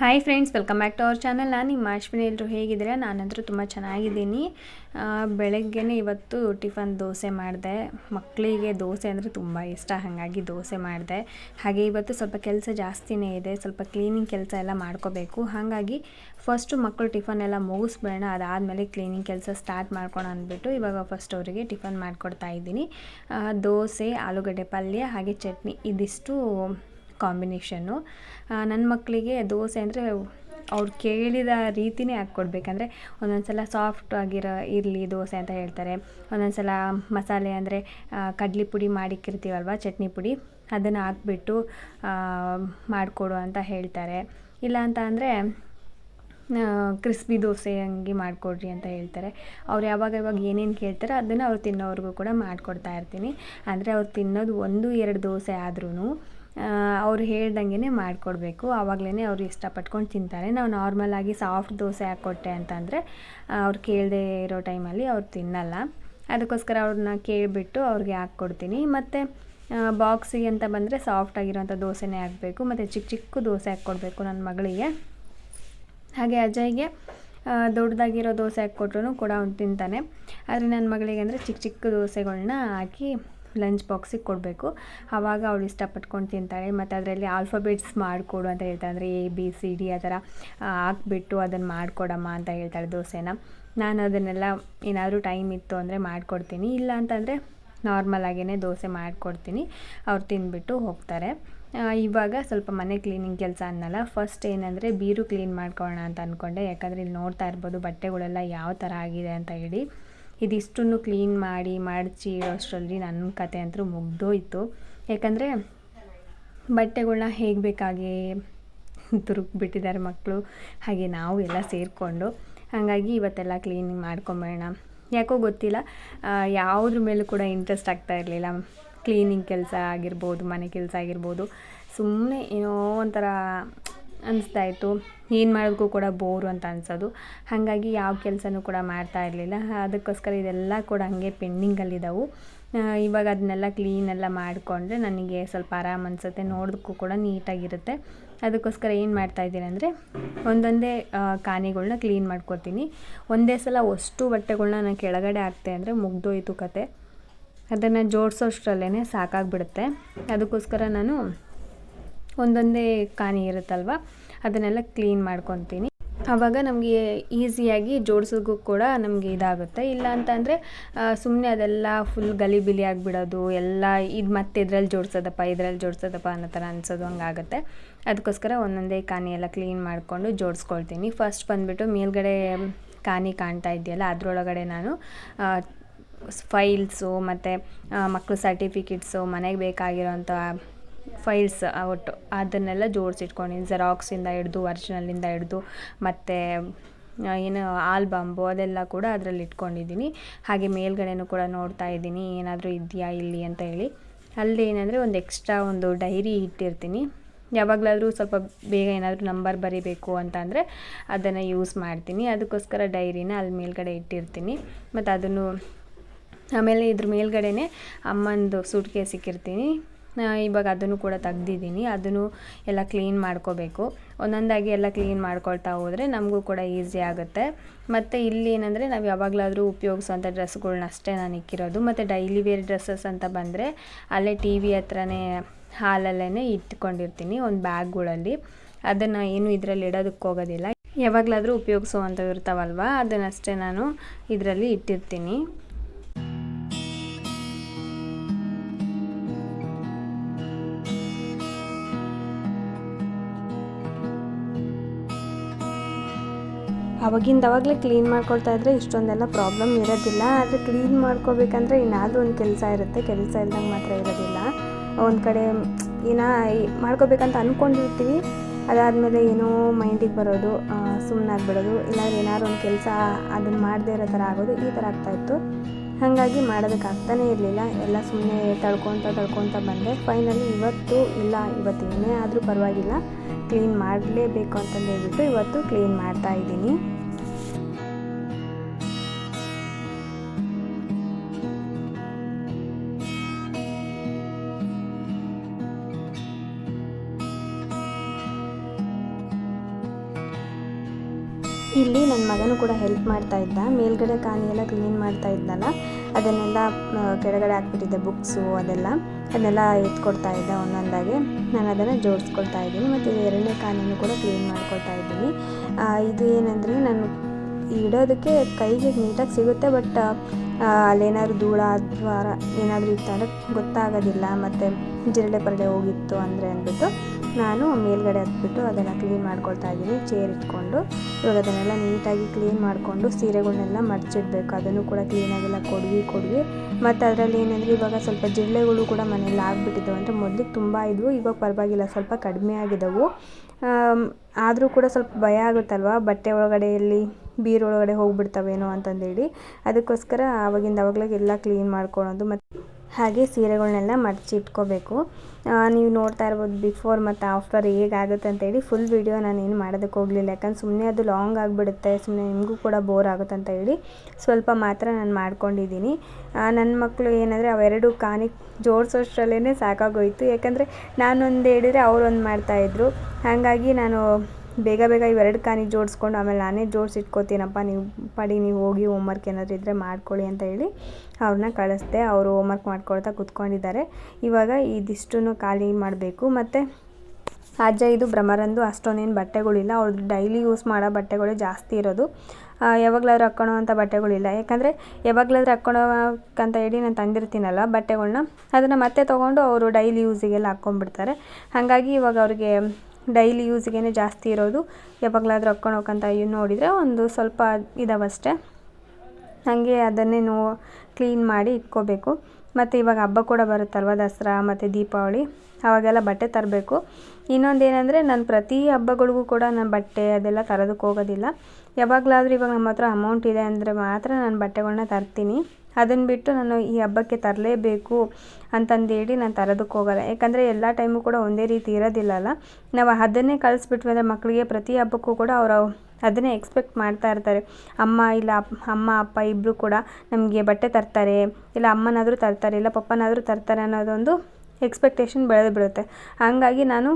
Hi friends welcome back to our channel ನಾನು ನಿಮ್ಮ ಅಶ್ವಿನಿ ಎಲ್ಲರೂ ಹೇಗಿದ್ದೀರಾ? ನಾನಂತರೂ ತುಂಬ ಚೆನ್ನಾಗಿದ್ದೀನಿ. ಬೆಳಗ್ಗೆನೇ ಇವತ್ತು ಟಿಫನ್ ದೋಸೆ ಮಾಡಿದೆ. ಮಕ್ಕಳಿಗೆ ದೋಸೆ ಅಂದರೆ ತುಂಬ ಇಷ್ಟ, ಹಾಗಾಗಿ ದೋಸೆ ಮಾಡಿದೆ. ಹಾಗೆ ಇವತ್ತು ಸ್ವಲ್ಪ ಕೆಲಸ ಜಾಸ್ತಿನೇ ಇದೆ. ಸ್ವಲ್ಪ ಕ್ಲೀನಿಂಗ್ ಕೆಲಸ ಎಲ್ಲ ಮಾಡ್ಕೋಬೇಕು. ಹಾಗಾಗಿ ಫಸ್ಟು ಮಕ್ಕಳು ಟಿಫನ್ ಎಲ್ಲ ಮುಗಿಸ್ಬೇಡ ಅದಾದಮೇಲೆ ಕ್ಲೀನಿಂಗ್ ಕೆಲಸ ಸ್ಟಾರ್ಟ್ ಮಾಡ್ಕೊಂಡು ಅಂದ್ಬಿಟ್ಟು ಇವಾಗ ಫಸ್ಟ್ ಅವರಿಗೆ ಟಿಫನ್ ಮಾಡಿಕೊಡ್ತಾ ಇದ್ದೀನಿ. ದೋಸೆ, ಆಲೂಗಡ್ಡೆ ಪಲ್ಯ ಹಾಗೆ ಚಟ್ನಿ. ಇದಿಷ್ಟು ಕಾಂಬಿನೇಷನ್ನು. ನನ್ನ ಮಕ್ಕಳಿಗೆ ದೋಸೆ ಅಂದರೆ ಅವ್ರು ಕೇಳಿದ ರೀತಿನೇ ಹಾಕ್ಕೊಡ್ಬೇಕಂದ್ರೆ ಒಂದೊಂದು ಸಲ ಸಾಫ್ಟ್ ಆಗಿರೋ ಇರಲಿ ದೋಸೆ ಅಂತ ಹೇಳ್ತಾರೆ. ಒಂದೊಂದು ಸಲ ಮಸಾಲೆ ಅಂದರೆ ಕಡ್ಲಿ ಪುಡಿ ಮಾಡಿಕ್ಕಿರ್ತೀವಲ್ವ, ಚಟ್ನಿ ಪುಡಿ, ಅದನ್ನು ಹಾಕ್ಬಿಟ್ಟು ಮಾಡಿಕೊಡು ಅಂತ ಹೇಳ್ತಾರೆ. ಇಲ್ಲ ಅಂತ ಅಂದರೆ ಕ್ರಿಸ್ಪಿ ದೋಸೆ ಹಂಗೆ ಮಾಡಿಕೊಡ್ರಿ ಅಂತ ಹೇಳ್ತಾರೆ. ಅವ್ರು ಯಾವಾಗ ಯಾವಾಗ ಏನೇನು ಕೇಳ್ತಾರೆ ಅದನ್ನು ಅವ್ರು ತಿನ್ನೋವ್ರಿಗೂ ಕೂಡ ಮಾಡಿಕೊಡ್ತಾ ಇರ್ತೀನಿ. ಅಂದರೆ ಅವ್ರು ತಿನ್ನೋದು ಒಂದು, ಎರಡು ದೋಸೆ ಆದ್ರೂ ಅವ್ರು ಹೇಳ್ದಂಗೆ ಮಾಡಿಕೊಡ್ಬೇಕು. ಆವಾಗಲೇ ಅವರು ಇಷ್ಟಪಟ್ಕೊಂಡು ತಿಂತಾರೆ. ನಾವು ನಾರ್ಮಲಾಗಿ ಸಾಫ್ಟ್ ದೋಸೆ ಹಾಕ್ಕೊಟ್ಟೆ ಅಂತಂದರೆ ಅವ್ರು ಕೇಳದೆ ಇರೋ ಟೈಮಲ್ಲಿ ಅವ್ರು ತಿನ್ನಲ್ಲ. ಅದಕ್ಕೋಸ್ಕರ ಅವ್ರನ್ನ ಕೇಳಿಬಿಟ್ಟು ಅವ್ರಿಗೆ ಹಾಕ್ಕೊಡ್ತೀನಿ. ಮತ್ತು ಬಾಕ್ಸಿಗೆ ಅಂತ ಬಂದರೆ ಸಾಫ್ಟ್ ಆಗಿರೋಂಥ ದೋಸೆನೇ ಹಾಕಬೇಕು. ಮತ್ತು ಚಿಕ್ಕ ಚಿಕ್ಕ ದೋಸೆ ಹಾಕ್ಕೊಡ್ಬೇಕು ನನ್ನ ಮಗಳಿಗೆ. ಹಾಗೆ ಅಜಯ್ಗೆ ದೊಡ್ಡದಾಗಿರೋ ದೋಸೆ ಹಾಕ್ಕೊಟ್ರು ಕೂಡ ಅವ್ನು ತಿಂತಾನೆ. ಆದರೆ ನನ್ನ ಮಗಳಿಗೆ ಅಂದರೆ ಚಿಕ್ಕ ಚಿಕ್ಕ ದೋಸೆಗಳನ್ನ ಹಾಕಿ ಲಂಚ್ ಬಾಕ್ಸಿಗೆ ಕೊಡಬೇಕು. ಆವಾಗ ಅವಳು ಇಷ್ಟಪಟ್ಕೊಂಡು ತಿಂತಾಳೆ. ಮತ್ತು ಅದರಲ್ಲಿ ಆಲ್ಫಾಬೆಟ್ಸ್ ಮಾಡಿಕೊಡು ಅಂತ ಹೇಳ್ತಾ ಅಂದರೆ ಎ ಬಿ ಸಿ ಡಿ ಆ ಥರ ಹಾಕ್ಬಿಟ್ಟು ಅದನ್ನು ಮಾಡಿಕೊಡಮ್ಮ ಅಂತ ಹೇಳ್ತಾಳೆ ದೋಸೆನ. ನಾನು ಅದನ್ನೆಲ್ಲ ಏನಾದರೂ ಟೈಮ್ ಇತ್ತು ಅಂದರೆ ಮಾಡಿಕೊಡ್ತೀನಿ. ಇಲ್ಲ ಅಂತಂದರೆ ನಾರ್ಮಲ್ ಆಗೇ ದೋಸೆ ಮಾಡಿಕೊಡ್ತೀನಿ. ಅವ್ರು ತಿಂದ್ಬಿಟ್ಟು ಹೋಗ್ತಾರೆ. ಇವಾಗ ಸ್ವಲ್ಪ ಮನೆ ಕ್ಲೀನಿಂಗ್ ಕೆಲಸ ಅನ್ನಲ್ಲ ಫಸ್ಟ್ ಏನಂದರೆ ಬೀರು ಕ್ಲೀನ್ ಮಾಡ್ಕೊಳ್ಳೋಣ ಅಂತ ಅಂದ್ಕೊಂಡೆ ಯಾಕಂದರೆ ಇಲ್ಲಿ ನೋಡ್ತಾ ಇರ್ಬೋದು ಬಟ್ಟೆಗಳೆಲ್ಲ ಯಾವ ಥರ ಆಗಿದೆ ಅಂತ ಹೇಳಿ. ಇದಿಷ್ಟನ್ನು ಕ್ಲೀನ್ ಮಾಡಿ ಮಡಚಿ ಇರೋಷ್ಟರಲ್ಲಿ ನನ್ನ ಕತೆ ಅಂತೂ ಮುಗ್ದೋಯ್ತು. ಯಾಕಂದರೆ ಬಟ್ಟೆಗಳನ್ನ ಹೇಗೆ ಬೇಕಾಗಿ ತುರುಕ್ಬಿಟ್ಟಿದ್ದಾರೆ ಮಕ್ಕಳು ಹಾಗೆ ನಾವು ಎಲ್ಲ ಸೇರಿಕೊಂಡು. ಹಾಗಾಗಿ ಇವತ್ತೆಲ್ಲ ಕ್ಲೀನಿಂಗ್ ಮಾಡ್ಕೊಂಬೇಡ ಯಾಕೋ ಗೊತ್ತಿಲ್ಲ ಯಾವುದ್ರ ಮೇಲೂ ಕೂಡ ಇಂಟ್ರೆಸ್ಟ್ ಆಗ್ತಾ ಇರಲಿಲ್ಲ. ಕ್ಲೀನಿಂಗ್ ಕೆಲಸ ಆಗಿರ್ಬೋದು, ಮನೆ ಕೆಲಸ ಆಗಿರ್ಬೋದು. ಸುಮ್ಮನೆ ಏನೋ ಒಂಥರ ಅನಿಸ್ತಾ ಇತ್ತು ಏನು ಮಾಡೋದಕ್ಕೂ ಕೂಡ ಬೋರು ಅಂತ ಅನ್ಸೋದು. ಹಾಗಾಗಿ ಯಾವ ಕೆಲಸನೂ ಕೂಡ ಮಾಡ್ತಾ ಇರಲಿಲ್ಲ. ಅದಕ್ಕೋಸ್ಕರ ಇದೆಲ್ಲ ಕೂಡ ಹಾಗೆ ಪೆಂಡಿಂಗಲ್ಲಿದ್ದಾವೆ ಇವಾಗ ಅದನ್ನೆಲ್ಲ ಕ್ಲೀನೆಲ್ಲ ಮಾಡಿಕೊಂಡ್ರೆ ನನಗೆ ಸ್ವಲ್ಪ ಆರಾಮ್ ಅನಿಸುತ್ತೆ. ನೋಡೋದಕ್ಕೂ ಕೂಡ ನೀಟಾಗಿರುತ್ತೆ. ಅದಕ್ಕೋಸ್ಕರ ಏನು ಮಾಡ್ತಾ ಇದ್ದೀನಿ ಅಂದರೆ ಒಂದೊಂದೇ ಖಾನೆಗಳನ್ನ ಕ್ಲೀನ್ ಮಾಡ್ಕೊತೀನಿ. ಒಂದೇ ಸಲ ಅಷ್ಟು ಬಟ್ಟೆಗಳನ್ನ ನಾನು ಕೆಳಗಡೆ ಹಾಕ್ತೆ ಅಂದರೆ ಮುಗ್ದೋಯ್ತು ಕತೆ. ಅದನ್ನು ಜೋಡಿಸೋಷ್ಟ್ರಲ್ಲೇ ಸಾಕಾಗ್ಬಿಡುತ್ತೆ. ಅದಕ್ಕೋಸ್ಕರ ನಾನು ಒಂದೊಂದೇ ಕಾನಿ ಇರುತ್ತಲ್ವ? ಅದನ್ನೆಲ್ಲ ಕ್ಲೀನ್ ಮಾಡ್ಕೊತೀನಿ. ಆವಾಗ ನಮಗೆ ಈಸಿಯಾಗಿ ಜೋಡಿಸೋಕ್ಕೂ ಕೂಡ ನಮಗೆ ಇದಾಗುತ್ತೆ. ಇಲ್ಲ ಅಂತಂದರೆ ಸುಮ್ಮನೆ ಅದೆಲ್ಲ ಫುಲ್ ಗಲಿಬಿಲಿ ಆಗಿಬಿಡೋದು, ಎಲ್ಲ ಇದು ಮತ್ತೆ ಇದ್ರಲ್ಲಿ ಜೋಡಿಸೋದಪ್ಪ ಇದ್ರಲ್ಲಿ ಜೋಡಿಸೋದಪ್ಪ ಅನ್ನೋ ಥರ ಅನ್ಸೋದು ಹಂಗಾಗುತ್ತೆ ಅದಕ್ಕೋಸ್ಕರ ಒಂದೊಂದೇ ಕಾನಿ ಎಲ್ಲ ಕ್ಲೀನ್ ಮಾಡಿಕೊಂಡು ಜೋಡಿಸ್ಕೊಳ್ತೀನಿ. ಫಸ್ಟ್ ಬಂದುಬಿಟ್ಟು ಮೇಲ್ಗಡೆ ಕಾನಿ ಕಾಣ್ತಾ ಇದೆಯಲ್ಲ, ಅದರೊಳಗಡೆ ನಾನು ಫೈಲ್ಸು ಮತ್ತು ಮಕ್ಕಳು ಸರ್ಟಿಫಿಕೇಟ್ಸು ಮನೆಗೆ ಬೇಕಾಗಿರೋಂಥ ಫೈಲ್ಸ್ ಒಟ್ಟು ಅದನ್ನೆಲ್ಲ ಜೋಡಿಸಿಟ್ಕೊಂಡಿನಿ. ಜೆರಾಕ್ಸಿಂದ ಹಿಡ್ದು ಒರ್ಜಿನಲ್ಲಿಂದ ಹಿಡ್ದು, ಮತ್ತು ಏನು ಆಲ್ಬಂಬು ಅದೆಲ್ಲ ಕೂಡ ಅದರಲ್ಲಿ ಇಟ್ಕೊಂಡಿದ್ದೀನಿ ಹಾಗೆ ಮೇಲ್ಗಡೆನೂ ಕೂಡ ನೋಡ್ತಾ ಇದ್ದೀನಿ ಏನಾದರೂ ಇದೆಯಾ, ಇಲ್ಲಿ ಅಂತ ಹೇಳಿ. ಅಲ್ಲಿ ಏನಂದರೆ ಒಂದು ಎಕ್ಸ್ಟ್ರಾ ಒಂದು ಡೈರಿ ಇಟ್ಟಿರ್ತೀನಿ. ಯಾವಾಗಲಾದರೂ ಸ್ವಲ್ಪ ಬೇಗ ಏನಾದರೂ ನಂಬರ್ ಬರಿಬೇಕು ಅಂತಂದರೆ ಅದನ್ನು ಯೂಸ್ ಮಾಡ್ತೀನಿ. ಅದಕ್ಕೋಸ್ಕರ ಡೈರಿನ ಅಲ್ಲಿ ಮೇಲ್ಗಡೆ ಇಟ್ಟಿರ್ತೀನಿ. ಮತ್ತು ಅದನ್ನು ಆಮೇಲೆ ಇದ್ರ ಮೇಲ್ಗಡೆನೆ ಅಮ್ಮಂದು ಸೂಟ್ ಸಿಕ್ಕಿರ್ತೀನಿ ಇವಾಗ ಅದನ್ನು ಕೂಡ ತೆಗ್ದಿದ್ದೀನಿ. ಅದನ್ನು ಎಲ್ಲ ಕ್ಲೀನ್ ಮಾಡ್ಕೋಬೇಕು. ಒಂದೊಂದಾಗಿ ಎಲ್ಲ ಕ್ಲೀನ್ ಮಾಡ್ಕೊಳ್ತಾ ಹೋದರೆ ನಮಗೂ ಕೂಡ ಈಸಿ ಆಗುತ್ತೆ. ಮತ್ತು ಇಲ್ಲಿ ಏನಂದರೆ ನಾವು ಯಾವಾಗಲಾದರೂ ಉಪಯೋಗಿಸೋಂಥ ಡ್ರೆಸ್ಗಳ್ನ ಅಷ್ಟೇ ನಾನು ಇಕ್ಕಿರೋದು. ಮತ್ತು ಡೈಲಿ ವೇರ್ ಡ್ರೆಸ್ಸಸ್ ಅಂತ ಬಂದರೆ ಅಲ್ಲೇ ಟಿ ವಿ ಹತ್ರನೇ ಹಾಲಲ್ಲೇ ಇಟ್ಕೊಂಡಿರ್ತೀನಿ ಒಂದು ಬ್ಯಾಗ್ಗಳಲ್ಲಿ ಅದನ್ನು ಏನು ಇದರಲ್ಲಿ ಇಡೋದಕ್ಕೆ ಹೋಗೋದಿಲ್ಲ. ಯಾವಾಗಲಾದರೂ ಉಪಯೋಗಿಸುವಂಥವು ಇರ್ತಾವಲ್ವ? ಅದನ್ನಷ್ಟೇ ನಾನು ಇದರಲ್ಲಿ ಇಟ್ಟಿರ್ತೀನಿ. ಅವಾಗಿಂದ ಅವಾಗಲೇ ಕ್ಲೀನ್ ಮಾಡ್ಕೊಳ್ತಾ ಇದ್ದರೆ ಇಷ್ಟೊಂದೆಲ್ಲ ಪ್ರಾಬ್ಲಮ್ ಇರೋದಿಲ್ಲ. ಆದರೆ ಕ್ಲೀನ್ ಮಾಡ್ಕೋಬೇಕಂದ್ರೆ ಏನಾದರೂ ಒಂದು ಕೆಲಸ ಇರುತ್ತೆ. ಕೆಲಸ ಇಲ್ದಂಗೆ ಮಾತ್ರ ಇರೋದಿಲ್ಲ. ಒಂದು ಕಡೆ ಏನ ಮಾಡ್ಕೋಬೇಕಂತ ಅಂದ್ಕೊಂಡಿರ್ತೀವಿ ಅದಾದಮೇಲೆ ಏನೋ ಮೈಂಡಿಗೆ ಬರೋದು ಸುಮ್ಮನೆ ಇಲ್ಲ ಏನಾದ್ರು ಒಂದು ಕೆಲಸ ಅದನ್ನು ಮಾಡದೇ ಇರೋ ಥರ ಆಗೋದು, ಈ ಥರ ಆಗ್ತಾಯಿತ್ತು ಹಾಗಾಗಿ ಮಾಡೋದಕ್ಕೆ ಆಗ್ತಾನೇ ಇರಲಿಲ್ಲ. ಎಲ್ಲ ಸುಮ್ಮನೆ ತಳ್ಕೊತ ತಳ್ಕೊತ ಬಂದೆ. ಫೈನಲಿ ಇವತ್ತು ಇಲ್ಲ, ಇವತ್ತು ಏನೇ ಆದರೂ ಪರವಾಗಿಲ್ಲ. ಕ್ಲೀನ್ ಮಾಡಲೇಬೇಕು ಅಂತಂದು ಹೇಳ್ಬಿಟ್ಟು ಇವತ್ತು ಕ್ಲೀನ್ ಮಾಡ್ತಾ ಇದ್ದೀನಿ. ಇಲ್ಲಿ ನನ್ನ ಮಗನೂ ಕೂಡ ಹೆಲ್ಪ್ ಮಾಡ್ತಾ ಇದ್ದ. ಮೇಲ್ಗಡೆ ಕಾನಿ ಕ್ಲೀನ್ ಮಾಡ್ತಾ ಇದ್ನಲ್ಲ ಅದನ್ನೆಲ್ಲ ಕೆಳಗಡೆ ಹಾಕ್ಬಿಟ್ಟಿದ್ದೆ ಬುಕ್ಸು ಅದೆಲ್ಲ. ಅದನ್ನೆಲ್ಲ ಎತ್ಕೊಡ್ತಾ ಇದ್ದೆ ಒಂದೊಂದಾಗಿ. ನಾನು ಅದನ್ನು ಜೋಡಿಸ್ಕೊಳ್ತಾ ಇದ್ದೀನಿ. ಮತ್ತು ಎರಡನೇ ಕಾನಿನೂ ಕೂಡ ಕ್ಲೀನ್ ಮಾಡ್ಕೊಳ್ತಾ ಇದ್ದೀನಿ. ಇದು ಏನಂದರೆ ನಾನು ಇಡೋದಕ್ಕೆ ಕೈಗೆ ನೀಟಾಗಿ ಸಿಗುತ್ತೆ ಬಟ್ ಅಲ್ಲೇನಾದ್ರು ಧೂಳ ಅಥವಾ ಏನಾದರೂ ಇತ್ತು ಅಂದರೆ ಗೊತ್ತಾಗೋದಿಲ್ಲ. ಮತ್ತು ಜಿರಳೆ ಪರಡೆ ಹೋಗಿತ್ತು ಅಂದರೆ ಅಂದ್ಬಿಟ್ಟು ನಾನು ಮೇಲ್ಗಡೆ ಹತ್ಬಿಟ್ಟು ಅದನ್ನು ಕ್ಲೀನ್ ಮಾಡ್ಕೊಳ್ತಾ ಇದ್ದೀನಿ, ಚೇರ್ ಇಟ್ಕೊಂಡು. ಇವಾಗ ಅದನ್ನೆಲ್ಲ ನೀಟಾಗಿ ಕ್ಲೀನ್ ಮಾಡಿಕೊಂಡು ಸೀರೆಗಳನ್ನೆಲ್ಲ ಮಡಚಿಡ್ಬೇಕು. ಅದನ್ನು ಕೂಡ ಕ್ಲೀನಾಗೆಲ್ಲ ಕೊಡ್ವಿ ಕೊಡ್ವಿ. ಮತ್ತು ಅದರಲ್ಲಿ ಏನಂದರೆ ಇವಾಗ ಸ್ವಲ್ಪ ಜಿರಳೆಗಳು ಕೂಡ ಮನೇಲಿ ಆಗಿಬಿಟ್ಟಿದ್ದವು. ಅಂದರೆ ಮೊದಲಿಗೆ ತುಂಬ ಇದ್ವು, ಇವಾಗ ಪರವಾಗಿಲ್ಲ, ಸ್ವಲ್ಪ ಕಡಿಮೆ ಆಗಿದ್ದವು. ಆದರೂ ಕೂಡ ಸ್ವಲ್ಪ ಭಯ ಆಗುತ್ತಲ್ವ? ಬಟ್ಟೆ ಒಳಗಡೆ ಬೀರೊಳಗಡೆ ಹೋಗ್ಬಿಡ್ತವೇನೋ ಅಂತಂದೇಳಿ. ಅದಕ್ಕೋಸ್ಕರ ಆವಾಗಿಂದ ಆವಾಗಲೇ ಎಲ್ಲ ಕ್ಲೀನ್ ಮಾಡ್ಕೊಳೋದು. ಮತ್ತು ಹಾಗೆ ಸೀರೆಗಳನ್ನೆಲ್ಲ ಮಡಚಿ ಇಟ್ಕೋಬೇಕು. ನೀವು ನೋಡ್ತಾ ಇರ್ಬೋದು ಬಿಫೋರ್ ಮತ್ತು ಆಫ್ಟರ್ ಹೇಗಾಗುತ್ತೆ ಅಂತೇಳಿ ಫುಲ್ ವಿಡಿಯೋ ನಾನು ಏನು ಮಾಡೋದಕ್ಕೆ ಹೋಗಲಿಲ್ಲ. ಯಾಕಂದ್ರೆ ಸುಮ್ಮನೆ ಅದು ಲಾಂಗ್ ಆಗಿಬಿಡುತ್ತೆ ಸುಮ್ಮನೆ ನಿಮಗೂ ಕೂಡ ಬೋರ್ ಆಗುತ್ತೆ ಅಂತ ಹೇಳಿ ಸ್ವಲ್ಪ ಮಾತ್ರ ನಾನು ಮಾಡ್ಕೊಂಡಿದ್ದೀನಿ. ನನ್ನ ಮಕ್ಕಳು ಏನಂದರೆ ಅವೆರಡು ಕಾನಿ ಜೋಡಿಸೋಷ್ಟ್ರಲ್ಲೇ ಸಾಕಾಗೋಯಿತು. ಯಾಕಂದರೆ ನಾನೊಂದು ಹೇಳಿದರೆ ಅವ್ರೊಂದು ಮಾಡ್ತಾಯಿದ್ರು ಹಾಗಾಗಿ ನಾನು ಬೇಗ ಬೇಗ ಇವೆರಡು ಕಾನಿ ಜೋಡಿಸ್ಕೊಂಡು ಆಮೇಲೆ ನಾನೇ ಜೋಡಿಸಿ ಇಟ್ಕೋತೀನಪ್ಪ ನೀವು ಪಡಿ, ನೀವು ಹೋಗಿ ಹೋಮ್ವರ್ಕ್ ಏನಾದರೂ ಇದ್ದರೆ ಮಾಡ್ಕೊಳ್ಳಿ ಅಂತ ಹೇಳಿ ಅವ್ರನ್ನ ಕಳಿಸ್ದೆ. ಅವರು ಹೋಮ್ವರ್ಕ್ ಮಾಡ್ಕೊಳ್ತಾ ಕೂತ್ಕೊಂಡಿದ್ದಾರೆ. ಇವಾಗ ಇದಿಷ್ಟನ್ನು ಖಾಲಿ ಮಾಡಬೇಕು. ಮತ್ತು ಅಜ್ಜ ಇದು ಭ್ರಮರಂದು ಅಷ್ಟೊಂದೇನು ಬಟ್ಟೆಗಳಿಲ್ಲ. ಅವ್ರದ್ದು ಡೈಲಿ ಯೂಸ್ ಮಾಡೋ ಬಟ್ಟೆಗಳೇ ಜಾಸ್ತಿ ಇರೋದು. ಯಾವಾಗಲಾದ್ರೂ ಹಾಕ್ಕೊಳ್ಳೋ ಅಂಥ ಬಟ್ಟೆಗಳಿಲ್ಲ. ಯಾಕಂದರೆ ಯಾವಾಗಲಾದ್ರೂ ಹಾಕ್ಕೊಳ್ಳೋಕ್ಕಂತ ಹೇಳಿ ನಾನು ತಂದಿರ್ತೀನಲ್ಲ ಬಟ್ಟೆಗಳನ್ನ ಅದನ್ನು ಮತ್ತೆ ತೊಗೊಂಡು ಅವರು ಡೈಲಿ ಯೂಸಿಗೆಲ್ಲ ಹಾಕ್ಕೊಂಡ್ಬಿಡ್ತಾರೆ. ಹಾಗಾಗಿ ಇವಾಗ ಅವ್ರಿಗೆ ಡೈಲಿ ಯೂಸಿಗೇ ಜಾಸ್ತಿ ಇರೋದು. ಯಾವಾಗಲಾದ್ರೂ ಹೋಗಂತ ಇವು ನೋಡಿದರೆ ಒಂದು ಸ್ವಲ್ಪ ಇದಾವಷ್ಟೇ. ಹಾಗೆ ಅದನ್ನೇ ನೋ ಕ್ಲೀನ್ ಮಾಡಿ ಇಟ್ಕೋಬೇಕು. ಮತ್ತು ಇವಾಗ ಹಬ್ಬ ಕೂಡ ಬರುತ್ತಲ್ವ ದಸರಾ ಮತ್ತು ದೀಪಾವಳಿ? ಅವಾಗೆಲ್ಲ ಬಟ್ಟೆ ತರಬೇಕು. ಇನ್ನೊಂದು ಏನಂದರೆ ನಾನು ಪ್ರತಿ ಹಬ್ಬಗಳಿಗೂ ಕೂಡ ನಾನು ಬಟ್ಟೆ ಅದೆಲ್ಲ ತರೋದಕ್ಕೆ ಹೋಗೋದಿಲ್ಲ. ಯಾವಾಗಲಾದ್ರೂ ಇವಾಗ ನಮ್ಮ ಹತ್ರ ಅಮೌಂಟ್ ಇದೆ ಅಂದರೆ ಮಾತ್ರ ನಾನು ಬಟ್ಟೆಗಳನ್ನ ತರ್ತೀನಿ. ಅದನ್ನು ಬಿಟ್ಟು ನಾನು ಈ ಹಬ್ಬಕ್ಕೆ ತರಲೇಬೇಕು ಅಂತಂದೇಳಿ ನಾನು ತರೋದಕ್ಕೆ ಹೋಗಲ್ಲ. ಯಾಕಂದರೆ ಎಲ್ಲ ಟೈಮು ಕೂಡ ಒಂದೇ ರೀತಿ ಇರೋದಿಲ್ಲಲ್ಲ. ನಾವು ಅದನ್ನೇ ಕಳಿಸ್ಬಿಟ್ವಿ ಅಂದರೆ ಮಕ್ಕಳಿಗೆ ಪ್ರತಿ ಹಬ್ಬಕ್ಕೂ ಕೂಡ ಅವರು ಅದನ್ನೇ ಎಕ್ಸ್ಪೆಕ್ಟ್ ಮಾಡ್ತಾ ಇರ್ತಾರೆ. ಅಮ್ಮ ಇಲ್ಲ ಅಮ್ಮ, ಅಪ್ಪ ಇಬ್ಬರು ಕೂಡ ನಮಗೆ ಬಟ್ಟೆ ತರ್ತಾರೆ, ಇಲ್ಲ ಅಮ್ಮನಾದರೂ ತರ್ತಾರೆ, ಇಲ್ಲ ಪಪ್ಪನಾದರೂ ತರ್ತಾರೆ ಅನ್ನೋದೊಂದು ಎಕ್ಸ್ಪೆಕ್ಟೇಷನ್ ಬೆಳೆದು ಬಿಡುತ್ತೆ. ಹಾಗಾಗಿ ನಾನು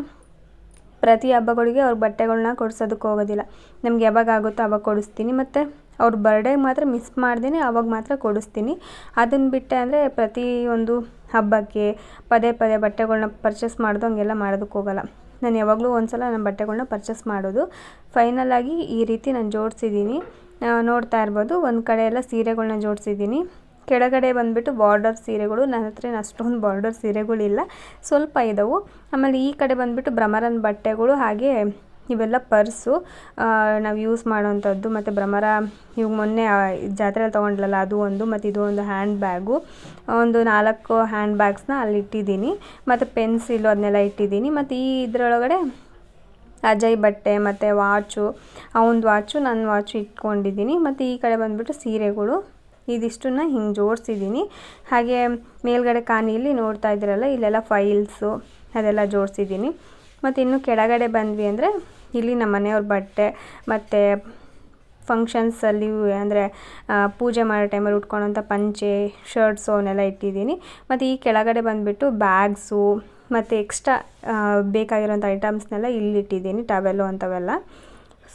ಪ್ರತಿ ಹಬ್ಬಗಳಿಗೆ ಅವ್ರ ಬಟ್ಟೆಗಳನ್ನ ಕೊಡ್ಸೋದಕ್ಕೆ ಹೋಗೋದಿಲ್ಲ. ನಮ್ಗೆ ಯಾವಾಗ ಆಗುತ್ತೋ ಅವಾಗ ಕೊಡಿಸ್ತೀನಿ. ಮತ್ತು ಅವ್ರ ಬರ್ಡೇಗೆ ಮಾತ್ರ ಮಿಸ್ ಮಾಡ್ದೇ ಅವಾಗ ಮಾತ್ರ ಕೊಡಿಸ್ತೀನಿ. ಅದನ್ನು ಬಿಟ್ಟೆ ಅಂದರೆ ಒಂದು ಹಬ್ಬಕ್ಕೆ ಪದೇ ಪದೇ ಬಟ್ಟೆಗಳನ್ನ ಪರ್ಚೇಸ್ ಮಾಡೋದು ಹಂಗೆಲ್ಲ ಮಾಡೋದಕ್ಕೆ ಹೋಗಲ್ಲ. ನಾನು ಯಾವಾಗಲೂ ಒಂದು ಸಲ ನನ್ನ ಬಟ್ಟೆಗಳನ್ನ ಪರ್ಚೇಸ್ ಮಾಡೋದು. ಫೈನಲ್ ಆಗಿ ಈ ರೀತಿ ನಾನು ಜೋಡಿಸಿದ್ದೀನಿ. ನೋಡ್ತಾ ಇರ್ಬೋದು, ಒಂದು ಕಡೆ ಎಲ್ಲ ಸೀರೆಗಳನ್ನ ಜೋಡಿಸಿದ್ದೀನಿ. ಕೆಳಗಡೆ ಬಂದುಬಿಟ್ಟು ಬಾರ್ಡರ್ ಸೀರೆಗಳು ನನ್ನ ಹತ್ರ ಅಷ್ಟೊಂದು ಬಾರ್ಡರ್ ಸೀರೆಗಳಿಲ್ಲ, ಸ್ವಲ್ಪ ಇದ್ದವು ಆಮೇಲೆ ಈ ಕಡೆ ಬಂದುಬಿಟ್ಟು ಭ್ರಮರನ್ ಬಟ್ಟೆಗಳು, ಹಾಗೆ ಇವೆಲ್ಲ ಪರ್ಸು. ನಾವು ಯೂಸ್ ಮಾಡೋವಂಥದ್ದು ಮತ್ತು ಭ್ರಮರ, ಇವಾಗ ಮೊನ್ನೆ ಜಾತ್ರೆ ಜಾತ್ರೆಯಲ್ಲಿ ತೊಗೊಂಡ್ಲಲ್ಲ ಅದು ಒಂದು ಮತ್ತು ಇದು ಒಂದು ಹ್ಯಾಂಡ್ ಬ್ಯಾಗು ಒಂದು ನಾಲ್ಕು ಹ್ಯಾಂಡ್ ಬ್ಯಾಗ್ಸ್ನ ಅಲ್ಲಿ ಇಟ್ಟಿದ್ದೀನಿ. ಮತ್ತು ಪೆನ್ಸಿಲು ಅದನ್ನೆಲ್ಲ ಇಟ್ಟಿದ್ದೀನಿ. ಮತ್ತು ಈ ಇದರೊಳಗಡೆ ಅಜಯ್ ಬಟ್ಟೆ ಮತ್ತು ವಾಚು ಅವನದು ವಾಚು ನನ್ನ ವಾಚು ಇಟ್ಕೊಂಡಿದ್ದೀನಿ. ಮತ್ತು ಈ ಕಡೆ ಬಂದುಬಿಟ್ಟು ಸೀರೆಗಳು, ಇದಿಷ್ಟನ್ನ ಹಿಂಗೆ ಜೋಡಿಸಿದ್ದೀನಿ. ಹಾಗೆ ಮೇಲ್ಗಡೆ ಕಾನಿಲಿ ನೋಡ್ತಾ ಇದ್ದೀರಲ್ಲ ಇಲ್ಲೆಲ್ಲ ಫೈಲ್ಸು ಅದೆಲ್ಲ ಜೋಡಿಸಿದ್ದೀನಿ. ಮತ್ತು ಇನ್ನು ಕೆಳಗಡೆ ಬಂದ್ವಿ ಅಂದರೆ ಇಲ್ಲಿ ನಮ್ಮ ಮನೆಯವ್ರ ಬಟ್ಟೆ ಮತ್ತು ಫಂಕ್ಷನ್ಸಲ್ಲಿ ಅಂದರೆ ಪೂಜೆ ಮಾಡೋ ಟೈಮಲ್ಲಿ ಉಟ್ಕೊಳ್ಳೋಂಥ ಪಂಚೆ ಶರ್ಟ್ಸು ಅವನ್ನೆಲ್ಲ ಇಟ್ಟಿದ್ದೀನಿ. ಮತ್ತು ಈ ಕೆಳಗಡೆ ಬಂದುಬಿಟ್ಟು ಬ್ಯಾಗ್ಸು ಮತ್ತು ಎಕ್ಸ್ಟ್ರಾ ಬೇಕಾಗಿರೋಂಥ ಐಟಮ್ಸ್ನೆಲ್ಲ ಇಲ್ಲಿ ಇಟ್ಟಿದ್ದೀನಿ ಟವೆಲ್ಲು ಅಂಥವೆಲ್ಲ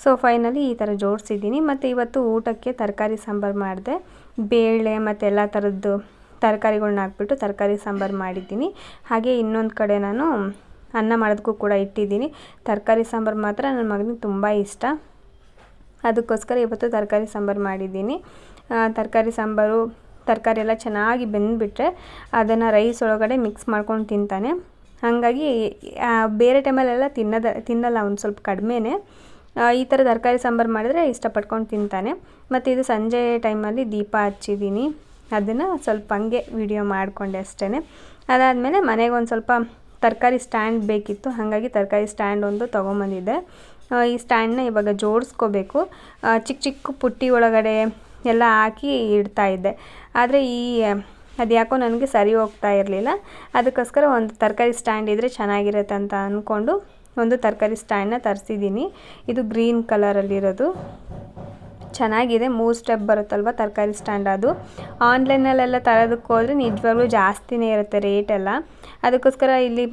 ಸೊ ಫೈನಲಿ ಈ ಥರ ಜೋಡಿಸಿದ್ದೀನಿ. ಮತ್ತು ಇವತ್ತು ಊಟಕ್ಕೆ ತರಕಾರಿ ಸಾಂಬಾರು ಮಾಡಿದೆ. ಬೇಳೆ ಮತ್ತು ಎಲ್ಲ ಥರದ್ದು ತರಕಾರಿಗಳ್ನ ಹಾಕ್ಬಿಟ್ಟು ತರಕಾರಿ ಸಾಂಬಾರು ಮಾಡಿದ್ದೀನಿ. ಹಾಗೆ ಇನ್ನೊಂದು ಕಡೆ ನಾನು ಅನ್ನ ಮಾಡೋದಕ್ಕೂ ಕೂಡ ಇಟ್ಟಿದ್ದೀನಿ. ತರಕಾರಿ ಸಾಂಬಾರು ಮಾತ್ರ ನನ್ನ ಮಗನಿಗೆ ತುಂಬ ಇಷ್ಟ. ಅದಕ್ಕೋಸ್ಕರ ಇವತ್ತು ತರಕಾರಿ ಸಾಂಬಾರು ಮಾಡಿದ್ದೀನಿ. ತರಕಾರಿ ಸಾಂಬಾರು, ತರಕಾರಿ ಎಲ್ಲ ಚೆನ್ನಾಗಿ ಬೆಂದುಬಿಟ್ರೆ ಅದನ್ನು ರೈಸ್ ಒಳಗಡೆ ಮಿಕ್ಸ್ ಮಾಡ್ಕೊಂಡು ತಿಂತಾನೆ. ಹಾಗಾಗಿ ಬೇರೆ ಟೈಮಲ್ಲೆಲ್ಲ ತಿನ್ನೋದ, ತಿನ್ನಲ್ಲ, ಒಂದು ಸ್ವಲ್ಪ ಕಡಿಮೆನೇ. ಈ ಥರ ತರಕಾರಿ ಸಾಂಬಾರು ಮಾಡಿದರೆ ಇಷ್ಟಪಡ್ಕೊಂಡು ತಿಂತಾನೆ. ಮತ್ತು ಇದು ಸಂಜೆ ಟೈಮಲ್ಲಿ ದೀಪ ಹಚ್ಚಿದ್ದೀನಿ. ಅದನ್ನು ಸ್ವಲ್ಪ ಹಂಗೆ ವಿಡಿಯೋ ಮಾಡಿಕೊಂಡೆ ಅಷ್ಟೇ ಅದಾದಮೇಲೆ ಮನೆಗೆ ಒಂದು ಸ್ವಲ್ಪ ತರಕಾರಿ ಸ್ಟ್ಯಾಂಡ್ ಬೇಕಿತ್ತು, ಹಾಗಾಗಿ ತರಕಾರಿ ಸ್ಟ್ಯಾಂಡ್ ಒಂದು ತೊಗೊಂಬಂದಿದ್ದೆ. ಈ ಸ್ಟ್ಯಾಂಡನ್ನ ಇವಾಗ ಜೋಡಿಸ್ಕೋಬೇಕು. ಚಿಕ್ಕ ಚಿಕ್ಕ ಪುಟ್ಟಿ ಒಳಗಡೆ ಎಲ್ಲ ಹಾಕಿ ಇಡ್ತಾ ಇದ್ದೆ. ಆದರೆ ಈ ಅದು ಯಾಕೋ ನನಗೆ ಸರಿ ಹೋಗ್ತಾ ಇರಲಿಲ್ಲ. ಅದಕ್ಕೋಸ್ಕರ ಒಂದು ತರಕಾರಿ ಸ್ಟ್ಯಾಂಡ್ ಇದ್ದರೆ ಚೆನ್ನಾಗಿರುತ್ತೆ ಅಂತ ಅಂದ್ಕೊಂಡು ಒಂದು ತರಕಾರಿ ಸ್ಟ್ಯಾಂಡನ್ನ ತರಿಸಿದ್ದೀನಿ. ಇದು ಗ್ರೀನ್ ಕಲರಲ್ಲಿರೋದು. ಚೆನ್ನಾಗಿದೆ. ಮೂರು ಸ್ಟೆಪ್ ಬರುತ್ತಲ್ವ ತರಕಾರಿ ಸ್ಟ್ಯಾಂಡ್ ಅದು. ಆನ್ಲೈನಲ್ಲೆಲ್ಲ ತರೋದಕ್ಕೆ ಹೋದರೆ ನಿಜವಾಗ್ಲೂ ಜಾಸ್ತಿನೇ ಇರುತ್ತೆ ರೇಟೆಲ್ಲ ಅದಕ್ಕೋಸ್ಕರ ಇಲ್ಲಿ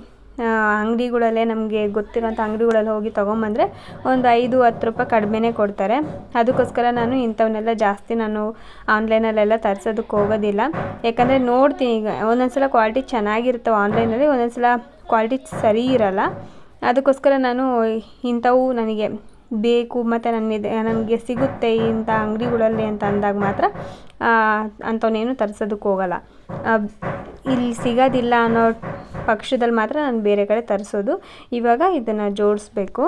ಅಂಗಡಿಗಳಲ್ಲೇ ನಮಗೆ ಗೊತ್ತಿರೋಂಥ ಅಂಗಡಿಗಳಲ್ಲಿ ಹೋಗಿ ತೊಗೊಂಬಂದರೆ ಒಂದು ಐದು, ಹತ್ತು ರೂಪಾಯಿ ಕಡಿಮೆನೇ ಕೊಡ್ತಾರೆ. ಅದಕ್ಕೋಸ್ಕರ ನಾನು ಇಂಥವನ್ನೆಲ್ಲ ಜಾಸ್ತಿ ನಾನು ಆನ್ಲೈನಲ್ಲೆಲ್ಲ ತರಿಸೋದಕ್ಕೆ ಹೋಗೋದಿಲ್ಲ. ಯಾಕಂದರೆ ನೋಡ್ತೀನಿ ಈಗ ಒಂದೊಂದು ಸಲ ಕ್ವಾಲಿಟಿ ಚೆನ್ನಾಗಿರ್ತವೆ ಆನ್ಲೈನಲ್ಲಿ ಒಂದೊಂದು ಸಲ ಕ್ವಾಲಿಟಿ ಸರಿ ಇರೋಲ್ಲ. ಅದಕ್ಕೋಸ್ಕರ ನಾನು ಇಂಥವು ನನಗೆ ಬೇಕು, ಮತ್ತು ನನಗೆ ನನಗೆ ಸಿಗುತ್ತೆ ಇಂಥ ಅಂಗಡಿಗಳಲ್ಲಿ ಅಂತ ಅಂದಾಗ ಮಾತ್ರ ಅಂಥವನ್ನೇನು ತರ್ಸೋದಕ್ಕೆ ಹೋಗಲ್ಲ. ಇಲ್ಲಿ ಸಿಗೋದಿಲ್ಲ ಅನ್ನೋ ಪಕ್ಷದಲ್ಲಿ ಮಾತ್ರ ನಾನು ಬೇರೆ ಕಡೆ ತರಿಸೋದು. ಇವಾಗ ಇದನ್ನು ಜೋಡಿಸ್ಬೇಕು.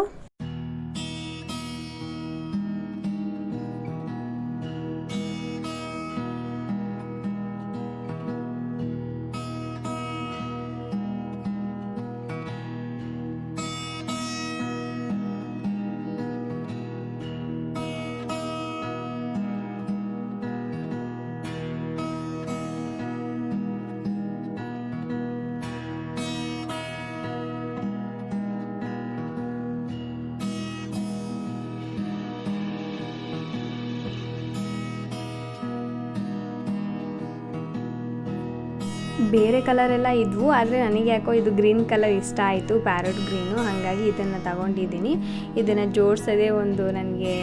ಬೇರೆ ಕಲರೆಲ್ಲ ಇದ್ವು, ಆದರೆ ನನಗೆ ಯಾಕೋ ಇದು ಗ್ರೀನ್ ಕಲರ್ ಇಷ್ಟ ಆಯಿತು ಪ್ಯಾರಟ್ ಗ್ರೀನು ಹಾಗಾಗಿ ಇದನ್ನು ತಗೊಂಡಿದ್ದೀನಿ. ಇದನ್ನು ಜೋಡಿಸೋದೇ ಒಂದು ನನಗೆ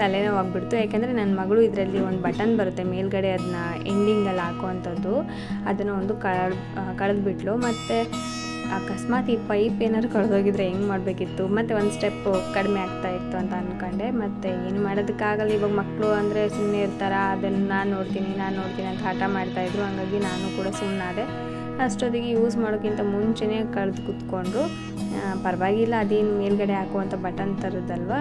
ತಲೆನೋವಾಗ್ಬಿಡ್ತು. ಯಾಕೆಂದರೆ ನನ್ನ ಮಗಳು ಇದರಲ್ಲಿ ಒಂದು ಬಟನ್ ಬರುತ್ತೆ, ಮೇಲ್ಗಡೆ ಅದನ್ನ ಎಂಡಿಂಗಲ್ಲಿ ಹಾಕುವಂಥದ್ದು. ಅದನ್ನು ಒಂದು ಕಳ್, ಕಳೆದ್ಬಿಟ್ಲು. ಮತ್ತು ಅಕಸ್ಮಾತ್ ಈ ಪೈಪ್ ಏನಾದ್ರು ಕಳೆದೋಗಿದ್ರೆ ಹೆಂಗೆ ಮಾಡಬೇಕಿತ್ತು? ಮತ್ತು ಒಂದು ಸ್ಟೆಪ್ ಕಡಿಮೆ ಆಗ್ತಾ ಇತ್ತು ಅಂತ ಅಂದ್ಕೊಂಡೆ ಮತ್ತು ಏನು ಮಾಡೋದಕ್ಕಾಗಲ್ಲ. ಇವಾಗ ಮಕ್ಕಳು ಅಂದರೆ ಸುಮ್ಮನೆ ಇರ್ತಾರ? ಅದನ್ನು ನಾನು ನೋಡ್ತೀನಿ ನಾನು ನೋಡ್ತೀನಿ ಅಂತ ಹಠ ಮಾಡ್ತಾಯಿದ್ರು ಹಂಗಾಗಿ ನಾನು ಕೂಡ ಸುಮ್ಮನಾದೆ ಅಷ್ಟೊತ್ತಿಗೆ ಯೂಸ್ ಮಾಡೋಕ್ಕಿಂತ ಮುಂಚೆನೇ ಕಳೆದು ಕೂತ್ಕೊಂಡ್ರು ಪರವಾಗಿಲ್ಲ ಅದೇನು ಮೇಲ್ಗಡೆ ಹಾಕುವಂಥ ಬಟನ್ ಥರದಲ್ವ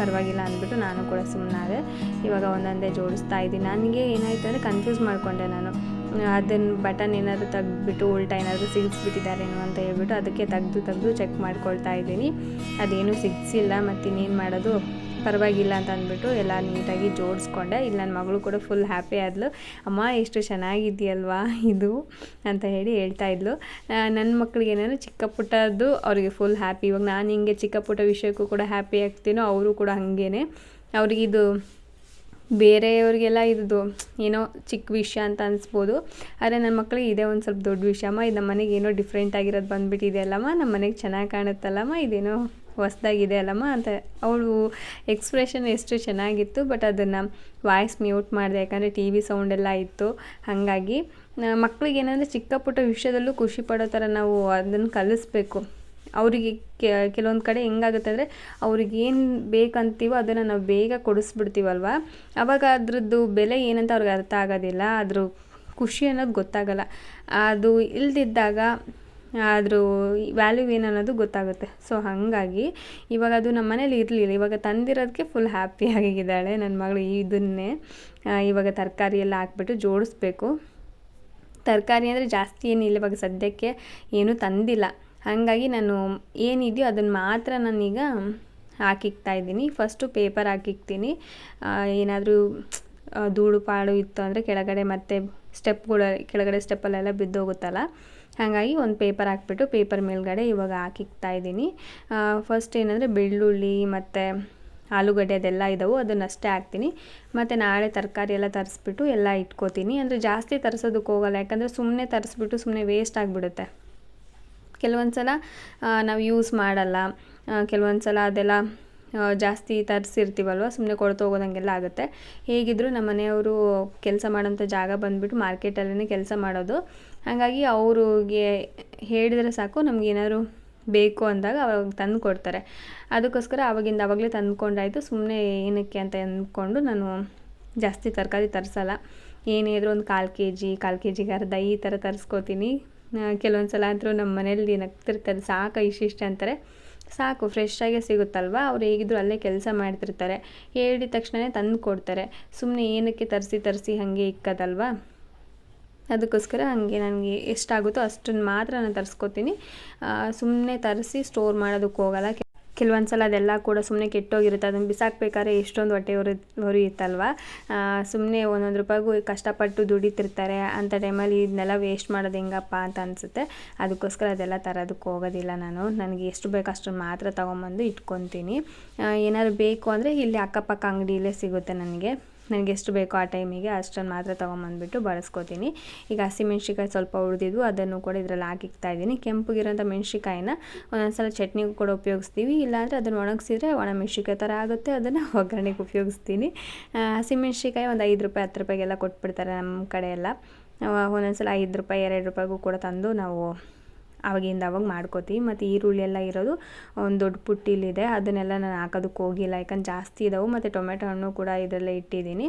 ಪರವಾಗಿಲ್ಲ ಅಂದ್ಬಿಟ್ಟು ನಾನು ಕೂಡ ಸುಮ್ಮನಾದೆ ಇವಾಗ ಒಂದೊಂದೇ ಜೋಡಿಸ್ತಾ ಇದ್ದೀನಿ. ನನಗೆ ಏನಾಯಿತು ಅಂದರೆ ಕನ್ಫ್ಯೂಸ್ ಮಾಡಿಕೊಂಡೆ ನಾನು. ಅದನ್ನು ಬಟನ್ ಏನಾದರೂ ತೆಗ್ದುಬಿಟ್ಟು, ಉಲ್ಟಾ ಏನಾದರೂ ಸಿಗಿಸ್ಬಿಟ್ಟಿದ್ದಾರೇನೋ ಅಂತ ಹೇಳ್ಬಿಟ್ಟು ಅದಕ್ಕೆ ತೆಗ್ದು ತೆಗ್ದು ಚೆಕ್ ಮಾಡ್ಕೊಳ್ತಾ ಇದ್ದೀನಿ. ಅದೇನೂ ಸಿಗಿಸಿಲ್ಲ ಮತ್ತು ಇನ್ನೇನು ಮಾಡೋದು? ಪರವಾಗಿಲ್ಲ ಅಂತ ಅಂದ್ಬಿಟ್ಟು ಎಲ್ಲ ನೀಟಾಗಿ ಜೋಡಿಸ್ಕೊಂಡೆ. ಇಲ್ಲಿ ನನ್ನ ಮಗಳು ಕೂಡ ಫುಲ್ ಹ್ಯಾಪಿ ಆದಳು ಅಮ್ಮ ಎಷ್ಟು ಚೆನ್ನಾಗಿದೆಯಲ್ವಾ ಇದು? ಅಂತ ಹೇಳಿ ಹೇಳ್ತಾ ಇದ್ಲು. ನನ್ನ ಮಕ್ಕಳಿಗೆ ಏನಾದ್ರು ಚಿಕ್ಕ ಪುಟ್ಟದ್ದು ಅವರಿಗೆ ಫುಲ್ ಹ್ಯಾಪಿ ಇವಾಗ ನಾನು ಹಿಂಗೆ ಚಿಕ್ಕ ಪುಟ್ಟ ವಿಷಯಕ್ಕೂ ಕೂಡ ಹ್ಯಾಪಿ ಆಗ್ತೀನೋ, ಅವರು ಕೂಡ ಹಾಗೇನೆ. ಅವ್ರಿಗಿದು ಬೇರೆಯವ್ರಿಗೆಲ್ಲ ಇದು ಏನೋ ಚಿಕ್ಕ ವಿಷಯ ಅಂತ ಅನಿಸ್ಬೋದು. ಆದರೆ ನನ್ನ ಮಕ್ಕಳಿಗೆ ಇದೇ ಒಂದು ಸ್ವಲ್ಪ ದೊಡ್ಡ ವಿಷಯ, ಅಮ್ಮ, ಇದು ನಮ್ಮ ಮನೆಗೆ ಏನೋ ಡಿಫ್ರೆಂಟ್ ಆಗಿರೋದು ಬಂದುಬಿಟ್ಟಿದೆ ಅಲ್ಲಮ್ಮ ನಮ್ಮ ಮನೆಗೆ ಚೆನ್ನಾಗಿ ಕಾಣುತ್ತಲ್ಲಮ್ಮ, ಇದೇನೋ ಹೊಸ್ದಾಗಿದೆ ಅಲ್ಲಮ್ಮ ಅಂತ ಅವಳು ಎಕ್ಸ್ಪ್ರೆಷನ್ ಎಷ್ಟು ಚೆನ್ನಾಗಿತ್ತು ಬಟ್ ಅದನ್ನು ವಾಯ್ಸ್ ಮ್ಯೂಟ್ ಮಾಡಿದೆ. ಯಾಕಂದರೆ ಟಿ ವಿ ಸೌಂಡೆಲ್ಲ ಇತ್ತು. ಹಾಗಾಗಿ ಮಕ್ಕಳಿಗೆ ಏನಂದರೆ ಚಿಕ್ಕ ಪುಟ್ಟ ವಿಷಯದಲ್ಲೂ ಖುಷಿ ಪಡೋ ಥರ ನಾವು ಅದನ್ನು ಕಲಿಸ್ಬೇಕು. ಅವರಿಗೆ ಕೆಲವೊಂದು ಕಡೆ ಹೆಂಗಾಗುತ್ತೆ ಅಂದರೆ ಅವ್ರಿಗೆ ಏನು ಬೇಕಂತೀವೋ ಅದನ್ನು ನಾವು ಬೇಗ ಕೊಡಿಸ್ಬಿಡ್ತೀವಲ್ವ? ಆವಾಗ ಅದ್ರದ್ದು ಬೆಲೆ ಏನಂತ ಅವ್ರಿಗೆ ಅರ್ಥ ಆಗೋದಿಲ್ಲ. ಅದ್ರ ಖುಷಿ ಅನ್ನೋದು ಗೊತ್ತಾಗಲ್ಲ. ಅದು ಇಲ್ದಿದ್ದಾಗ ಅದ್ರ ವ್ಯಾಲ್ಯೂ ಏನು ಅನ್ನೋದು ಗೊತ್ತಾಗುತ್ತೆ. ಸೊ ಹಾಗಾಗಿ ಇವಾಗ ಅದು ನಮ್ಮ ಮನೇಲಿ ಇರಲಿಲ್ಲ. ಇವಾಗ ತಂದಿರೋದಕ್ಕೆ ಫುಲ್ ಹ್ಯಾಪಿ ಆಗಿದ್ದಾಳೆ ನನ್ನ ಮಗಳು ಇದನ್ನೇ. ಇವಾಗ ತರಕಾರಿ ಎಲ್ಲ ಹಾಕ್ಬಿಟ್ಟು ಜೋಡಿಸ್ಬೇಕು. ತರಕಾರಿ ಅಂದರೆ ಜಾಸ್ತಿ ಏನಿಲ್ಲ. ಇವಾಗ ಸದ್ಯಕ್ಕೆ ಏನೂ ತಂದಿಲ್ಲ. ಹಾಗಾಗಿ ನಾನು ಏನಿದೆಯೋ ಅದನ್ನು ಮಾತ್ರ ನಾನೀಗ ಹಾಕಿಕ್ತಾ ಇದ್ದೀನಿ. ಫಸ್ಟು ಪೇಪರ್ ಹಾಕಿಕ್ತೀನಿ. ಏನಾದರೂ ಧೂಳು ಪಾಳು ಇತ್ತು ಅಂದರೆ ಕೆಳಗಡೆ ಮತ್ತೆ ಸ್ಟೆಪ್ಗಳು, ಕೆಳಗಡೆ ಸ್ಟೆಪ್ಪಲ್ಲೆಲ್ಲ ಬಿದ್ದೋಗುತ್ತಲ್ಲ. ಹಾಗಾಗಿ ಒಂದು ಪೇಪರ್ ಹಾಕ್ಬಿಟ್ಟು ಪೇಪರ್ ಮೇಲ್ಗಡೆ ಇವಾಗ ಹಾಕಿಕ್ತಾ ಇದ್ದೀನಿ. ಫಸ್ಟ್ ಏನಂದರೆ ಬೆಳ್ಳುಳ್ಳಿ ಮತ್ತು ಆಲೂಗಡ್ಡೆ ಅದೆಲ್ಲ ಇದ್ದಾವೆ ಅದನ್ನಷ್ಟೇ ಹಾಕ್ತೀನಿ. ಮತ್ತು ನಾಳೆ ತರಕಾರಿ ಎಲ್ಲ ತರಿಸ್ಬಿಟ್ಟು ಎಲ್ಲ ಇಟ್ಕೋತೀನಿ. ಅಂದರೆ ಜಾಸ್ತಿ ತರಿಸೋದಕ್ಕೆ ಹೋಗಲ್ಲ, ಯಾಕಂದರೆ ಸುಮ್ಮನೆ ತರಿಸ್ಬಿಟ್ಟು ಸುಮ್ಮನೆ ವೇಸ್ಟ್ ಆಗಿಬಿಡುತ್ತೆ. ಕೆಲವೊಂದು ಸಲ ನಾವು ಯೂಸ್ ಮಾಡಲ್ಲ. ಕೆಲವೊಂದು ಸಲ ಅದೆಲ್ಲ ಜಾಸ್ತಿ ತರಿಸಿರ್ತೀವಲ್ವ ಸುಮ್ಮನೆ ಕೊಡ್ತು ಹೋಗೋದಂಗೆಲ್ಲ ಆಗುತ್ತೆ. ಹೇಗಿದ್ದರೂ ನಮ್ಮ ಮನೆಯವರು ಕೆಲಸ ಮಾಡೋಂಥ ಜಾಗ ಬಂದುಬಿಟ್ಟು ಮಾರ್ಕೆಟಲ್ಲೇ ಕೆಲಸ ಮಾಡೋದು. ಹಾಗಾಗಿ ಅವ್ರಿಗೆ ಹೇಳಿದರೆ ಸಾಕು ನಮಗೇನಾದ್ರು ಬೇಕು ಅಂದಾಗ ಅವಾಗ ತಂದು ಕೊಡ್ತಾರೆ. ಅದಕ್ಕೋಸ್ಕರ ಅವಾಗಿಂದ ಆವಾಗಲೇ ತಂದುಕೊಂಡಾಯಿತು ಸುಮ್ಮನೆ ಏನಕ್ಕೆ ಅಂತ ಅಂದ್ಕೊಂಡು ನಾನು ಜಾಸ್ತಿ ತರಕಾರಿ ತರಿಸಲ್ಲ. ಏನೇ ಇದ್ರೂ ಒಂದು ಕಾಲು ಕೆ ಜಿ ಕಾಲು ಕೆ ಜಿಗೆ ಅರ್ಧ ಈ ಥರ ತರಿಸ್ಕೋತೀನಿ. ಕೆಲವೊಂದು ಸಲ ಅಂತರೂ ನಮ್ಮ ಮನೇಲಿ ನಗ್ತಿರ್ತಾರೆ ಸಾಕು ಇಷ್ಟಿಷ್ಟು ಅಂತಾರೆ, ಸಾಕು ಫ್ರೆಶ್ಶಾಗೆ ಸಿಗುತ್ತಲ್ವ? ಅವ್ರು ಹೇಗಿದ್ರು ಅಲ್ಲೇ ಕೆಲಸ ಮಾಡ್ತಿರ್ತಾರೆ. ಹೇಳಿದ ತಕ್ಷಣವೇ ತಂದು ಕೊಡ್ತಾರೆ. ಸುಮ್ಮನೆ ಏನಕ್ಕೆ ತರಿಸಿ ತರಿಸಿ ಹಾಗೆ ಇಕ್ಕದಲ್ವಾ? ಅದಕ್ಕೋಸ್ಕರ ಹಾಗೆ ನನಗೆ ಎಷ್ಟಾಗುತ್ತೋ ಅಷ್ಟನ್ನು ಮಾತ್ರ ನಾನು ತರಿಸ್ಕೊತೀನಿ. ಸುಮ್ಮನೆ ತರಿಸಿ ಸ್ಟೋರ್ ಮಾಡೋದಕ್ಕೆ ಹೋಗಲ್ಲ. ಕೆಲವೊಂದು ಸಲ ಅದೆಲ್ಲ ಕೂಡ ಸುಮ್ಮನೆ ಕೆಟ್ಟೋಗಿರುತ್ತೆ. ಅದನ್ನು ಬಿಸಾಕ್ಬೇಕಾದ್ರೆ ಎಷ್ಟೊಂದು ಹೊಟ್ಟೆ ಉರಿ ಉರಿಯುತ್ತಲ್ವ ಸುಮ್ಮನೆ ಒಂದೊಂದು ರೂಪಾಯಿಗೂ ಕಷ್ಟಪಟ್ಟು ದುಡಿತಿರ್ತಾರೆ. ಅಂಥ ಟೈಮಲ್ಲಿ ಇದನ್ನೆಲ್ಲ ವೇಸ್ಟ್ ಮಾಡೋದು ಹೆಂಗಪ್ಪ ಅಂತ ಅನಿಸುತ್ತೆ. ಅದಕ್ಕೋಸ್ಕರ ಅದೆಲ್ಲ ತರೋದಕ್ಕೆ ಹೋಗೋದಿಲ್ಲ ನಾನು. ನನಗೆ ಎಷ್ಟು ಬೇಕು ಅಷ್ಟು ಮಾತ್ರ ತೊಗೊಂಬಂದು ಇಟ್ಕೊತೀನಿ. ಏನಾದ್ರು ಬೇಕು ಅಂದರೆ ಇಲ್ಲಿ ಅಕ್ಕಪಕ್ಕ ಅಂಗಡಿಯಲ್ಲೇ ಸಿಗುತ್ತೆ ನನಗೆ. ನನಗೆ ಎಷ್ಟು ಬೇಕೋ ಆ ಟೈಮಿಗೆ ಅಷ್ಟನ್ನು ಮಾತ್ರ ತೊಗೊಂಬಂದ್ಬಿಟ್ಟು ಬಳಸ್ಕೊತೀನಿ. ಈಗ ಹಸಿಮೆಣ್ಸಿಕಾಯಿ ಸ್ವಲ್ಪ ಉಳಿದಿದ್ವು ಅದನ್ನು ಕೂಡ ಇದರಲ್ಲಿ ಹಾಕಿಕ್ತಾ ಇದ್ದೀನಿ. ಕೆಂಪಗಿರೋಂಥ ಮೆಣ್ಸಿಕಾಯಿನ ಒಂದೊಂದ್ಸಲ ಚಟ್ನಿಗೂ ಕೂಡ ಉಪಯೋಗಿಸ್ತೀವಿ. ಇಲ್ಲಾಂದರೆ ಅದನ್ನು ಒಣಗಿಸಿದ್ರೆ ಒಣ ಮೆಣ್ಸಿಕಾಯಿ ಥರ ಆಗುತ್ತೆ, ಅದನ್ನು ಒಗ್ಗರಣೆಗೆ ಉಪಯೋಗಿಸ್ತೀನಿ. ಹಸಿಮೆಣ್ಸಿಕಾಯಿ ಒಂದು ಐದು ರೂಪಾಯಿ, ಹತ್ತು ರೂಪಾಯಿಗೆಲ್ಲ ಕೊಟ್ಬಿಡ್ತಾರೆ ನಮ್ಮ ಕಡೆ ಎಲ್ಲ ಒಂದೊಂದ್ಸಲ ಐದು ರೂಪಾಯಿ, ಎರಡು ರೂಪಾಯಿಗೂ ಕೂಡ ತಂದು ನಾವು ಅವಾಗಿಂದ ಅವಾಗ ಮಾಡ್ಕೋತೀವಿ. ಮತ್ತು ಈರುಳ್ಳಿ ಎಲ್ಲ ಇರೋದು ಒಂದು ದೊಡ್ಡ ಪುಟ್ಟಿಲಿದೆ. ಅದನ್ನೆಲ್ಲ ನಾನು ಹಾಕೋದಕ್ಕೆ ಹೋಗಿಲ್ಲ. ಯಾಕಂದ್ರೆ ಜಾಸ್ತಿ ಇದಾವೆ. ಮತ್ತು ಟೊಮೆಟೊ ಹಣ್ಣು ಕೂಡ ಇದರಲ್ಲೇ ಇಟ್ಟಿದ್ದೀನಿ.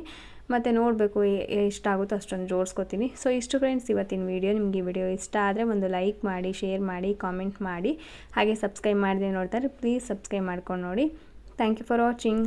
ಮತ್ತು ನೋಡಬೇಕು ಎಷ್ಟಾಗುತ್ತೋ ಅಷ್ಟೊಂದು ಜೋಡಿಸ್ಕೊತೀನಿ. ಸೊ ಇಷ್ಟು ಫ್ರೆಂಡ್ಸ್ ಇವತ್ತಿನ ವೀಡಿಯೋ ನಿಮಗೆ ಈ ವಿಡಿಯೋ ಇಷ್ಟ ಆದರೆ ಒಂದು ಲೈಕ್ ಮಾಡಿ ಶೇರ್ ಮಾಡಿ ಕಾಮೆಂಟ್ ಮಾಡಿ. ಹಾಗೆ ಸಬ್ಸ್ಕ್ರೈಬ್ ಮಾಡಿದೆ ನೋಡ್ತಾರೆ ಪ್ಲೀಸ್ ಸಬ್ಸ್ಕ್ರೈಬ್ ಮಾಡ್ಕೊಂಡು ನೋಡಿ. Thank you for watching